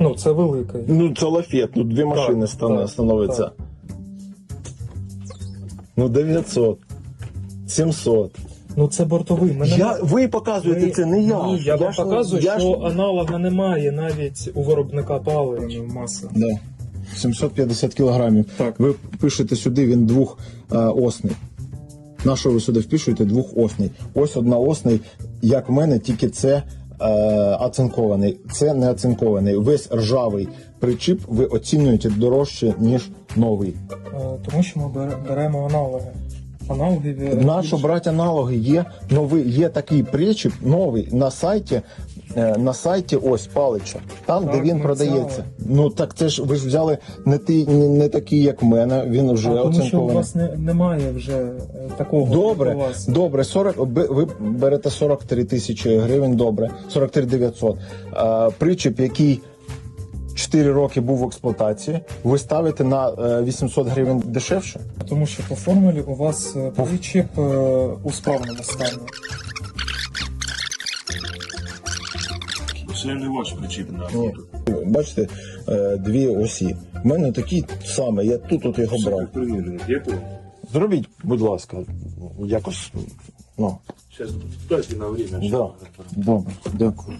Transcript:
Ну, це великий. Ну, це лафет, ну дві машини Так, стане, так, становиться. так. Ну, 900. 700. Ну це бортовий. Ми не Я, ви показуєте Ми- це, не я. Ні, я, вам ж не- показую, я що ж- аналога немає навіть у виробника палива маси. Да. 750 кілограмів. Так. Ви пишете сюди, він двохосний. На що ви сюди впишуєте двохосний? Ось одна осний, як в мене, тільки це е, оцинкований. Це не оцинкований. Весь ржавий причіп ви оцінюєте дорожче, ніж новий. Е, Тому що ми беремо аналоги. Аналоги Нащо брати аналоги? Є новий, є такий причіп новий на сайті. Е, На сайті ось палича, там Так, де він продається. взяли. Ну так це ж ви ж взяли не ти не, не такий, як в мене. Він вже А, тому що у вас не, немає вже е, такого. Добре, у вас. добре, 40, ви- берете 43 тисячі гривень, добре, 43 900. А, причіп, який 4 роки був в експлуатації, ви ставите на е, 800 гривень дешевше? Тому що по формулі у вас е, причіп е, у справному стані. Це не ваш причіп на Ні. Бачите, е, дві осі. У мене такі саме, я тут от його брав. Примірник, я понял. Зробіть, будь ласка, якось. Ну, Сейчас дайте на время. да. Добре, дякую.